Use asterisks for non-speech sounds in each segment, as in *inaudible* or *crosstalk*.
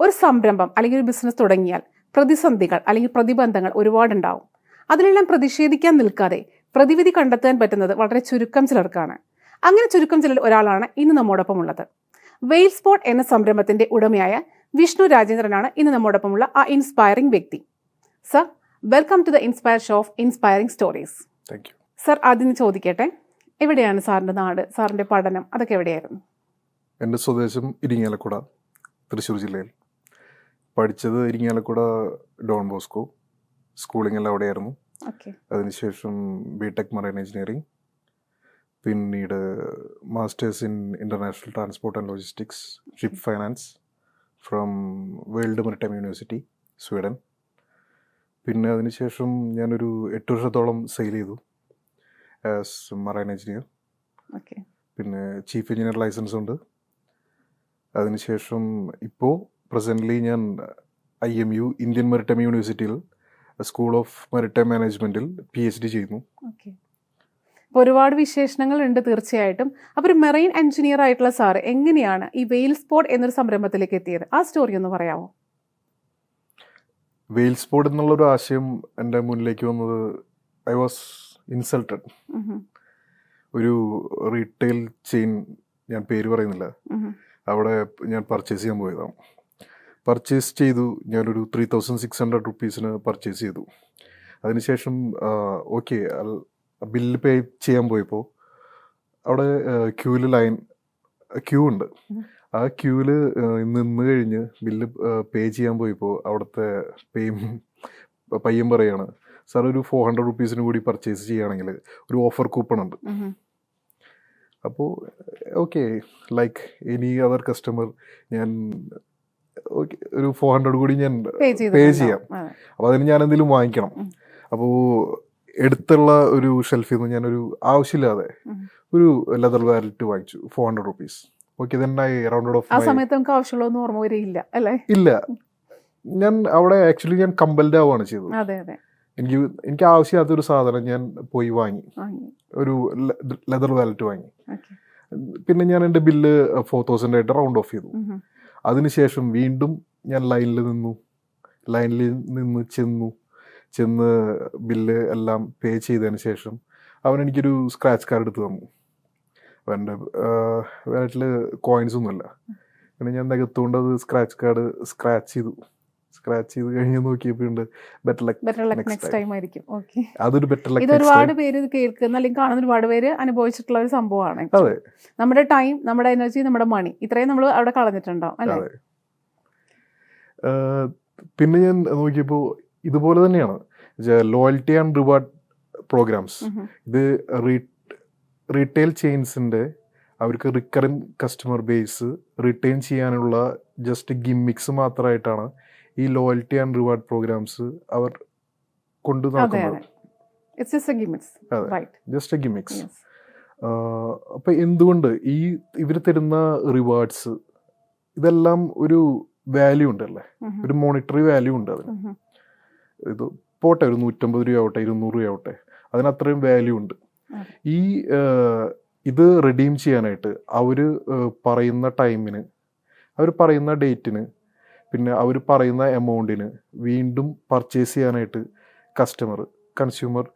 ഒരു സംരംഭം അല്ലെങ്കിൽ ഒരു ബിസിനസ് തുടങ്ങിയാൽ പ്രതിസന്ധികൾ അല്ലെങ്കിൽ പ്രതിബന്ധങ്ങൾ ഒരുപാടുണ്ടാവും. അതിലെല്ലാം പ്രതിഷേധിക്കാൻ നിൽക്കാതെ പ്രതിവിധി കണ്ടെത്താൻ പറ്റുന്നത് വളരെ ചുരുക്കം ചിലർക്കാണ്. അങ്ങനെ ചുരുക്കം ചിലർ ഒരാളാണ് ഇന്ന് നമ്മോടൊപ്പം ഉള്ളത് വെയിൽ സ്പോട്ട് എന്ന സംരംഭത്തിന്റെ ഉടമയായ വിഷ്ണു രാജേന്ദ്രനാണ് ഇന്ന് നമ്മോടൊപ്പമുള്ള ആ ഇൻസ്പയറിംഗ് വ്യക്തി. Sir welcome to the inspire show of inspiring stories sir ആദ്യം ചോദിക്കട്ടെ എവിടെയാണ് സാറിന്റെ നാട് സാറിന്റെ പഠനം അതൊക്കെ എവിടെയായിരുന്നു? എന്റെ സ്വദേശം ഇരിങ്ങാലക്കുട തൃശ്ശൂർ ജില്ലയിൽ. പഠിച്ചത് ഇരിങ്ങാലക്കുട ഡോൺ ബോസ്കോ. സ്കൂളിംഗ് എല്ലാം അവിടെയായിരുന്നു. അതിനുശേഷം ബി ടെക് മറൈൻ എഞ്ചിനീയറിംഗ് പിന്നീട് masters in international transport and logistics ship finance from World Maritime University Sweden പിന്നെ അതിനുശേഷം ഞാനൊരു എട്ട് വർഷത്തോളം സെയിൽ ചെയ്തു ആസ് മറൈൻ എഞ്ചിനീയർ ഓക്കെ. പിന്നെ ചീഫ് എഞ്ചിനീയർ ലൈസൻസ് ഉണ്ട്. അതിനുശേഷം ഇപ്പോൾ പ്രസന്റ്ലി ഞാൻ I M U Indian Maritime യൂണിവേഴ്സിറ്റിയിൽ സ്കൂൾ ഓഫ് മെറിറ്റൈം മാനേജ്മെന്റിൽ പി എച്ച് ഡി ചെയ്യുന്നു. ഒരുപാട് വിശേഷണങ്ങൾ ഉണ്ട് തീർച്ചയായിട്ടും. അപ്പോൾ ഒരു മെറൈൻ എഞ്ചിനീയർ ആയിട്ടുള്ള സാർ എങ്ങനെയാണ് ഈ വെയിൽ സ്പോട്ട് എന്നൊരു സംരംഭത്തിലേക്ക് എത്തിയത്? ആ സ്റ്റോറി ഒന്ന് പറയാമോ? വെയിൽ സ്പോർട്ട് എന്നുള്ളൊരു ആശയം എന്റെ മുന്നിലേക്ക് വന്നത് ഐ വാസ് ഇൻസൾട്ടഡ് ഒരു റീറ്റെയിൽ ചെയിൻ ഞാൻ പേര് പറയുന്നില്ല. അവിടെ ഞാൻ പർച്ചേസ് ചെയ്യാൻ പോയതാണ്. പർച്ചേസ് ചെയ്തു. ഞാനൊരു ത്രീ തൗസൻഡ് സിക്സ് ഹൺഡ്രഡ് റുപ്പീസിന് പർച്ചേസ് ചെയ്തു. അതിനുശേഷം ഓക്കെ ബില്ല് പേ ചെയ്യാൻ പോയപ്പോൾ അവിടെ ക്യൂവിൽ ലൈൻ ക്യൂ ഉണ്ട്. ആ ക്യൂവിൽ നിന്ന് കഴിഞ്ഞ് ബില്ല് പേ ചെയ്യാൻ പോയപ്പോൾ അവിടുത്തെ പേ പയ്യൻ പറയാണ് സാർ ഒരു ഫോർ ഹൺഡ്രഡ് റുപ്പീസിന് കൂടി പർച്ചേസ് ചെയ്യുകയാണെങ്കിൽ ഒരു ഓഫർ കൂപ്പൺ ഉണ്ട്. അപ്പോൾ okay like any other customer ഞാൻ ഒരു ഫോർ ഹൺഡ്രഡ് കൂടി ഞാൻ പേ ചെയ്യാം. അപ്പൊ അപ്പോൾ അതിന് ഞാൻ എന്തെങ്കിലും വാങ്ങിക്കണം അപ്പോ അപ്പോൾ എടുത്തുള്ള ഒരു ഷെൽഫിൽ നിന്ന് ഞാനൊരു ആവശ്യമില്ലാതെ ഒരു ലെതർ വാലറ്റ് വാങ്ങിച്ചു four hundred rupees okay then I rounded ആ ഓഫ് സമയത്ത് നമുക്ക് ആവശ്യമുള്ളതൊന്നും ഓർമ്മ വരികയില്ല അല്ലേ? ഇല്ല. ഞാൻ അവിടെ ആക്ച്വലി ഞാൻ കമ്പൽഡ് ആവുകയാണ് ചെയ്തത്. എനിക്ക് എനിക്ക് ആവശ്യമില്ലാത്തൊരു സാധനം ഞാൻ പോയി വാങ്ങി. ഒരു ലെതർ വാലറ്റ് വാങ്ങി. പിന്നെ ഞാൻ എന്റെ ബില്ല് ഫോർ തൗസൻഡ് ആയിട്ട് റൗണ്ട് ഓഫ് ചെയ്തു. അതിനുശേഷം വീണ്ടും ഞാൻ ലൈനിൽ നിന്നു. ലൈനിൽ നിന്ന് ചെന്നു. ചെന്ന് ബില്ല് എല്ലാം പേ ചെയ്തതിന് ശേഷം അവൻ എനിക്കൊരു സ്ക്രാച്ച് കാർഡ് എടുത്ത് തന്നു. അവന്റെ വാലറ്റിൽ കോയിൻസ് ഒന്നുമില്ല. പിന്നെ ഞാൻ നികത്തുകൊണ്ട് അത് സ്ക്രാച്ച് കാർഡ് സ്ക്രാച്ച് ചെയ്തു. സ്ക്രാച്ച് ചെയ്ത് കഴിഞ്ഞ് നോക്കിയപ്പോൾ ഉണ്ട് better luck better luck next time ആയിരിക്കും. ഓക്കെ അതൊരു ബെറ്റർ ഇത് ലക്ക് ഒരുപാട് പേര് ഇത് കേൾക്കുന്ന അല്ലെങ്കിൽ കാണുന്ന ഒരുപാട് പേര് അനുഭവിച്ചിട്ടുള്ള ഒരു സംഭവമാണ് അതെ. നമ്മുടെ ടൈം നമ്മുടെ എനർജി നമ്മുടെ മണി ഇത്രയും നമ്മൾ അവിടെ കളഞ്ഞിട്ടുണ്ടാവും അല്ലേ? പിന്നെ ഞാൻ നോക്കിയപ്പോൾ ഇതുപോലെ തന്നെയാണ്. ലോയൽറ്റി ആൻഡ് റിവാർഡ് പ്രോഗ്രാംസ് ഇത് റീറ്റെയിൽ ചെയിൻസിന്റെ അവർക്ക് റിക്കറിങ് കസ്റ്റമർ ബേസ് റിട്ടേൺ ചെയ്യാനുള്ള ജസ്റ്റ് ഗിമ്മിക്സ് മാത്രമായിട്ടാണ് ഈ ലോയൽറ്റി ആൻഡ് റിവാർഡ് പ്രോഗ്രാംസ് അവർ കൊണ്ടു നടക്കുന്നത്. ജസ്റ്റ് എ ഗിമിക്സ് അപ്പം എന്തുകൊണ്ട് ഈ ഇവർ തരുന്ന റിവാർഡ്സ് ഇതെല്ലാം ഒരു വാല്യൂ ഉണ്ടല്ലേ? ഒരു മോണിറ്ററി വാല്യൂ ഉണ്ട് അതിന്. ഇത് പോട്ടെ ഒരു നൂറ്റമ്പത് രൂപ ആവട്ടെ ഇരുന്നൂറ് രൂപ ആവട്ടെ അതിന് അത്രയും വാല്യൂ ഉണ്ട്. ഈ ഇത് റിഡീം ചെയ്യാനായിട്ട് അവർ പറയുന്ന ടൈമിന് അവർ പറയുന്ന ഡേറ്റിന് പിന്നെ അവർ പറയുന്ന എമൗണ്ടിന് വീണ്ടും പർച്ചേസ് ചെയ്യാനായിട്ട് കസ്റ്റമർ കൺസ്യൂമർ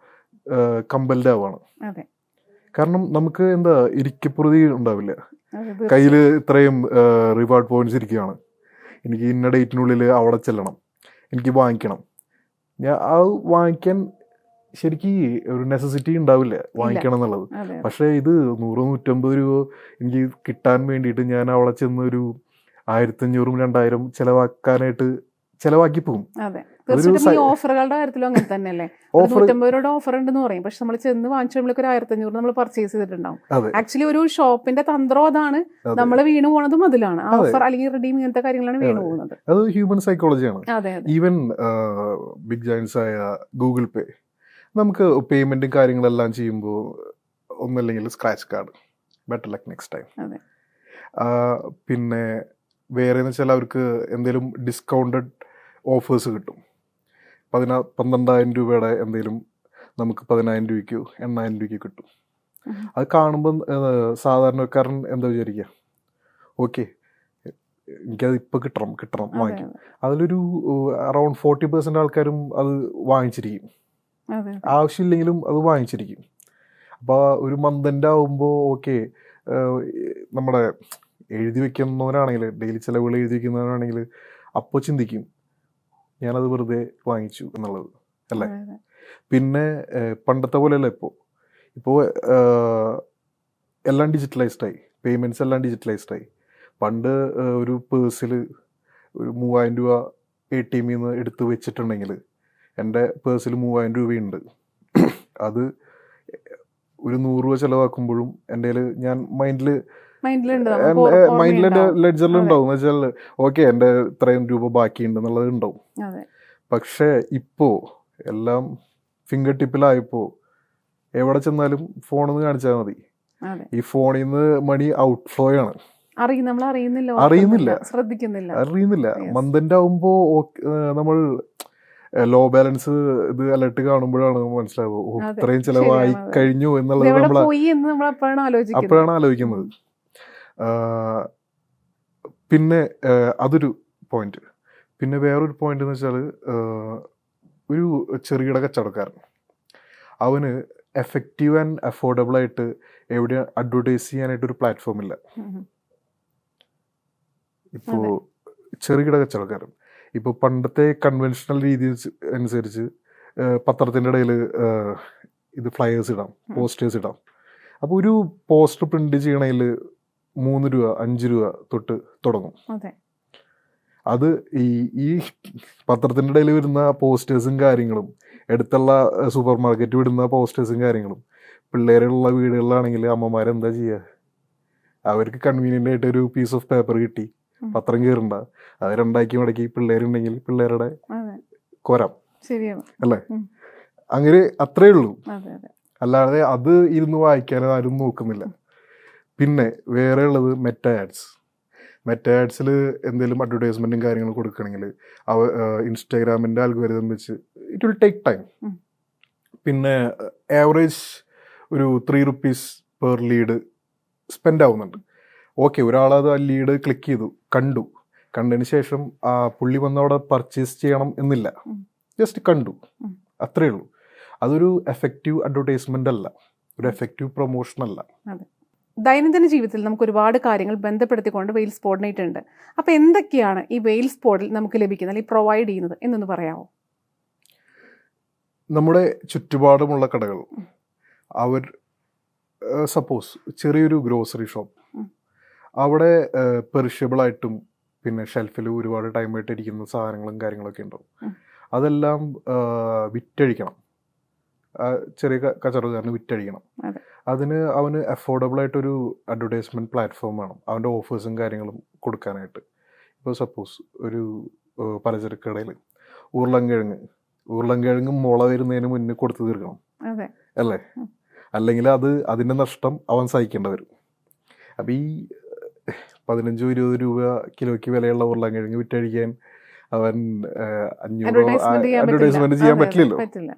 കമ്പൽഡ് ആവാണ് കാരണം നമുക്ക് എന്താ ഇരിക്കപ്പുറതി ഉണ്ടാവില്ല. കയ്യിൽ ഇത്രയും റിവാർഡ് പോയിന്റ്സ് ഇരിക്കുകയാണ്. എനിക്ക് ഇന്ന ഡേറ്റിനുള്ളിൽ അവിടെ ചെല്ലണം. എനിക്ക് വാങ്ങിക്കണം. ഞാൻ അത് വാങ്ങിക്കാൻ ശരിക്കും ഒരു നെസസിറ്റി ഉണ്ടാവില്ല വാങ്ങിക്കണം എന്നുള്ളത്. പക്ഷേ ഇത് നൂറ് നൂറ്റമ്പത് രൂപ എനിക്ക് കിട്ടാൻ വേണ്ടിയിട്ട് ഞാൻ അവിടെ ചെന്നൊരു ഒരു ആയിരത്തഞ്ഞൂറും രണ്ടായിരം ചെലവാക്കാനായിട്ട് ചെലവാക്കി പോകും തീർച്ചയായിട്ടും ഈ ഓഫറുകളുടെ കാര്യത്തിലും അങ്ങനെ തന്നെയല്ലേ? *laughs* നൂറ്റമ്പത് രൂപയുടെ ഓഫർ ഉണ്ടെന്ന് പറയും. പക്ഷെ നമ്മൾ ചെന്ന് വാങ്ങിച്ചുമ്പോഴേക്ക് ഒരു ആയിരത്തഞ്ഞൂറ് നമ്മൾ പർച്ചേസ് ചെയ്തിട്ടുണ്ടാവും. ആക്ച്വലി ഒരു ഷോപ്പിന്റെ തന്ത്രം അതാണ്. നമ്മൾ വീണു പോണതും അതിലാണ്. ഓഫർ അല്ലെങ്കിൽ റെഡീം ഇങ്ങനത്തെ കാര്യങ്ങളാണ് വീണു. പോകുന്നത്. അത് ഹ്യൂമൻ സൈക്കോളജിയാണ് ഈവൻ ബിഗ് ജോയിൻസ് ആയ ഗൂഗിൾ പേ നമുക്ക് പേയ്മെന്റും കാര്യങ്ങളെല്ലാം ചെയ്യുമ്പോൾ ഒന്നല്ലെങ്കിൽ scratch card better luck next time. പിന്നെ വേറെ എന്ന് വെച്ചാൽ അവർക്ക് എന്തെങ്കിലും ഡിസ്കൗണ്ടഡ് ഓഫേഴ്സ് കിട്ടും. പതിനാ പന്ത്രണ്ടായിരം രൂപയുടെ എന്തെങ്കിലും നമുക്ക് പതിനായിരം രൂപയ്ക്കോ എണ്ണായിരം രൂപയ്ക്കോ കിട്ടും. അത് കാണുമ്പോൾ സാധാരണക്കാരൻ എന്താ വിചാരിക്കുക ഓക്കെ എനിക്കത് ഇപ്പോൾ കിട്ടണം കിട്ടണം വാങ്ങിക്കും. അതിലൊരു അറൗണ്ട് ഫോർട്ടി പെർസെന്റ് ആൾക്കാരും അത് വാങ്ങിച്ചിരിക്കും. ആവശ്യമില്ലെങ്കിലും അത് വാങ്ങിച്ചിരിക്കും. അപ്പോൾ ഒരു മന്ദന്റെ ആവുമ്പോൾ ഓക്കെ നമ്മുടെ എഴുതി വെക്കുന്നവരാണെങ്കിൽ ഡെയിലി ചിലവുകൾ എഴുതി വെക്കുന്നവരാണെങ്കിൽ അപ്പോൾ ചിന്തിക്കും ഞാനത് വെറുതെ വാങ്ങിച്ചു എന്നുള്ളത് അല്ലേ. പിന്നെ പണ്ടത്തെ പോലെയല്ല ഇപ്പോൾ ഇപ്പോൾ എല്ലാം ഡിജിറ്റലൈസ്ഡ് ആയി. പേയ്മെന്റ്സ് എല്ലാം ഡിജിറ്റലൈസ്ഡ് ആയി. പണ്ട് ഒരു പേഴ്സിൽ ഒരു മൂവായിരം രൂപ എ ടി എമ്മിൽ നിന്ന് എടുത്ത് വെച്ചിട്ടുണ്ടെങ്കിൽ എന്റെ പേഴ്സിൽ മൂവായിരം രൂപയുണ്ട്. അത് ഒരു നൂറ് രൂപ ചിലവാക്കുമ്പോഴും എന്റെ ഞാൻ മൈൻഡിൽ ഓർമ്മയുണ്ടാവും. ലെഡ്ജറിൽ. ഉണ്ടാവും. എന്ന് വെച്ചാൽ ഓക്കെ എന്റെ ഇത്രയും രൂപ ബാക്കിയുണ്ട് എന്നുള്ളത് ഉണ്ടാവും പക്ഷേ ഇപ്പോൾ എല്ലാം ഫിംഗർ ടിപ്പിലായപ്പോൾ എവിടെ ചെന്നാലും ഫോണിൽ നിന്ന് കാണിച്ചാൽ മതി. ഈ ഫോണിൽ നിന്ന് മണി ഔട്ട് ഫ്ലോ ആണ് അറിയുന്നില്ല ശ്രദ്ധിക്കുന്നില്ല. അറിയുന്നില്ല. Yes. ആവുമ്പോ നമ്മൾ ലോ ബാലൻസ് ഇത് അലർട്ട് കാണുമ്പോഴാണ് മനസ്സിലാവുക. ഇത്രയും ചിലവായി കഴിഞ്ഞു എന്നുള്ളത് നമ്മൾ അപ്പോഴാണ് ആലോചിക്കുന്നത്. പിന്നെ അതൊരു പോയിന്റ് പിന്നെ വേറൊരു പോയിന്റ് എന്ന് വെച്ചാൽ ഒരു ചെറുകിട കച്ചവടക്കാരൻ. അവന് എഫക്റ്റീവ് ആൻഡ് അഫോർഡബിൾ ആയിട്ട് എവിടെ അഡ്വർടൈസ് ചെയ്യാനായിട്ട് ഒരു പ്ലാറ്റ്ഫോം ഇല്ല. ഇപ്പോൾ ചെറുകിട കച്ചവടക്കാരൻ. ഇപ്പോൾ പണ്ടത്തെ കൺവെൻഷണൽ രീതി അനുസരിച്ച് പത്രത്തിന്റെ ഇടയിൽ ഇത് ഫ്ലയേഴ്സ് ഇടാം പോസ്റ്റേഴ്സ് ഇടാം. അപ്പോൾ ഒരു പോസ്റ്റർ പ്രിന്റ് ചെയ്യണതിൽ മൂന്ന് രൂപ അഞ്ച് രൂപ തൊട്ട് തുടങ്ങും. അതെ. ഈ ഈ പത്രത്തിന്റെ ഇടയിൽ വരുന്ന പോസ്റ്റേഴ്സും കാര്യങ്ങളും അടുത്തുള്ള സൂപ്പർ മാർക്കറ്റ് വിടുന്ന പോസ്റ്റേഴ്സും കാര്യങ്ങളും പിള്ളേരുള്ള വീടുകളിലാണെങ്കിൽ അമ്മമാരെന്താ ചെയ്യുക അവർക്ക് കൺവീനിയന്റ് ആയിട്ട് ഒരു പീസ് ഓഫ് പേപ്പർ കിട്ടി പത്രം കയറണ്ട അത് രണ്ടാക്കി മടക്കി പിള്ളേരുണ്ടെങ്കിൽ പിള്ളേരുടെ കൊരം അല്ലേ? അങ്ങനെ അത്രേ ഉള്ളൂ. അല്ലാതെ അത് ഇരുന്ന് വായിക്കാൻ ആരും നോക്കുന്നില്ല. പിന്നെ വേറെ ഉള്ളത് മെറ്റ ആഡ്സ് മെറ്റ ആഡ്സിൽ എന്തെങ്കിലും അഡ്വർടൈസ്മെന്റും കാര്യങ്ങളും കൊടുക്കണമെങ്കിൽ അവ ഇൻസ്റ്റാഗ്രാമിന്റെ അൽഗോരിതം വെച്ച് ഇറ്റ് വിൽ ടേക്ക് ടൈം പിന്നെ ആവറേജ് ഒരു three rupees per lead spend ആവുന്നുണ്ട്. ഓക്കെ ഒരാളത് ആ ലീഡ് ക്ലിക്ക് ചെയ്തു കണ്ടു. കണ്ടതിന് ശേഷം ആ പുള്ളി വന്നവിടെ പർച്ചേസ് ചെയ്യണം എന്നില്ല. ജസ്റ്റ് കണ്ടു. അത്രേ ഉള്ളൂ. അതൊരു എഫക്റ്റീവ് അഡ്വർടൈസ്മെന്റ് അല്ല. ഒരു എഫക്റ്റീവ് പ്രൊമോഷൻ അല്ല. ദൈനംദിന ജീവിതത്തിൽ നമുക്ക് ഒരുപാട് കാര്യങ്ങൾ ബന്ധപ്പെടുത്തിക്കൊണ്ട് വെയിൽ സ്പോട്ടിനായിട്ട് ഉണ്ട്. അപ്പോൾ എന്തൊക്കെയാണ് ഈ വെയിൽ സ്പോട്ടിൽ നമുക്ക് ലഭിക്കുന്നത്? അല്ലെങ്കിൽ പ്രൊവൈഡ് ചെയ്യുന്നത്? എന്നൊന്ന് പറയാമോ നമ്മുടെ ചുറ്റുപാടുമുള്ള കടകൾ. അവർ സപ്പോസ് ചെറിയൊരു ഗ്രോസറി ഷോപ്പ് അവിടെ പെറിഷ്യബിൾ ആയിട്ടും പിന്നെ ഷെൽഫിൽ ഒരുപാട് ടൈം ആയിട്ട് ഇരിക്കുന്ന സാധനങ്ങളും കാര്യങ്ങളൊക്കെ ഉണ്ടാവും. അതെല്ലാം വിറ്റഴിക്കണം. ചെറിയ കച്ചവടം കച്ചവടക്കാരന് വിറ്റഴിക്കണം. അതെ. അതിന് അവന് അഫോർഡബിൾ ആയിട്ടൊരു അഡ്വർടൈസ്മെന്റ് പ്ലാറ്റ്ഫോം വേണം. അവന്റെ ഓഫേഴ്സും കാര്യങ്ങളും കൊടുക്കാനായിട്ട്. ഇപ്പോൾ സപ്പോസ് ഒരു പലചരക്ക് കടയിൽ ഉരുളൻകിഴങ്ങ് ഉരുളൻകിഴങ്ങ് മുള വരുന്നതിന് മുന്നേ കൊടുത്തു തീർക്കണം. അല്ലേ? അല്ലെങ്കിൽ അത് അതിന്റെ നഷ്ടം അവൻ സഹിക്കേണ്ടി വരും. അപ്പം ഈ പതിനഞ്ചോ ഇരുപത് രൂപ കിലോയ്ക്ക് വിലയുള്ള ഉരുളൻകിഴങ്ങ് വിറ്റഴിക്കാൻ അവൻ അഞ്ഞൂറോ അഡ്വർടൈസ്മെന്റ് ചെയ്യാൻ പറ്റില്ലല്ലോ. പറ്റില്ല.